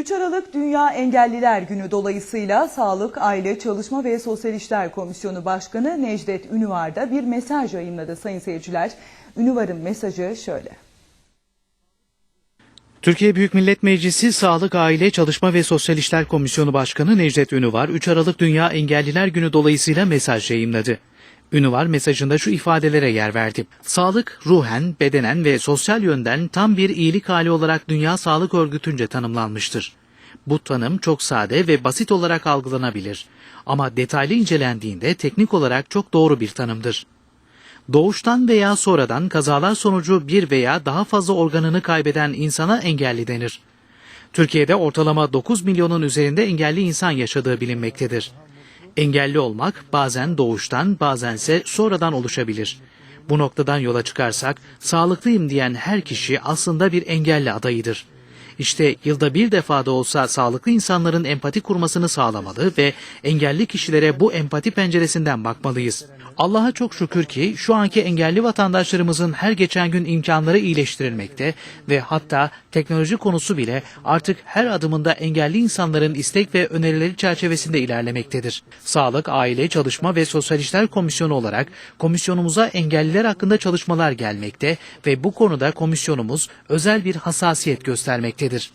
3 Aralık Dünya Engelliler Günü dolayısıyla Sağlık, Aile, Çalışma ve Sosyal İşler Komisyonu Başkanı Necdet Ünüvar da bir mesaj yayınladı sayın seyirciler. Ünüvar'ın mesajı şöyle. Türkiye Büyük Millet Meclisi Sağlık, Aile, Çalışma ve Sosyal İşler Komisyonu Başkanı Necdet Ünüvar, 3 Aralık Dünya Engelliler Günü dolayısıyla mesaj yayınladı. Ünüvar mesajında şu ifadelere yer verdi. Sağlık, ruhen, bedenen ve sosyal yönden tam bir iyilik hali olarak Dünya Sağlık Örgütü'nce tanımlanmıştır. Bu tanım çok sade ve basit olarak algılanabilir. Ama detaylı incelendiğinde teknik olarak çok doğru bir tanımdır. Doğuştan veya sonradan kazalar sonucu bir veya daha fazla organını kaybeden insana engelli denir. Türkiye'de ortalama 9 milyonun üzerinde engelli insan yaşadığı bilinmektedir. Engelli olmak bazen doğuştan bazense sonradan oluşabilir. Bu noktadan yola çıkarsak sağlıklıyım diyen her kişi aslında bir engelli adayıdır. İşte yılda bir defa da olsa sağlıklı insanların empati kurmasını sağlamalı ve engelli kişilere bu empati penceresinden bakmalıyız. Allah'a çok şükür ki şu anki engelli vatandaşlarımızın her geçen gün imkanları iyileştirilmekte ve hatta teknoloji konusu bile artık her adımında engelli insanların istek ve önerileri çerçevesinde ilerlemektedir. Sağlık, Aile, Çalışma ve Sosyal İşler Komisyonu olarak komisyonumuza engelliler hakkında çalışmalar gelmekte ve bu konuda komisyonumuz özel bir hassasiyet göstermektedir.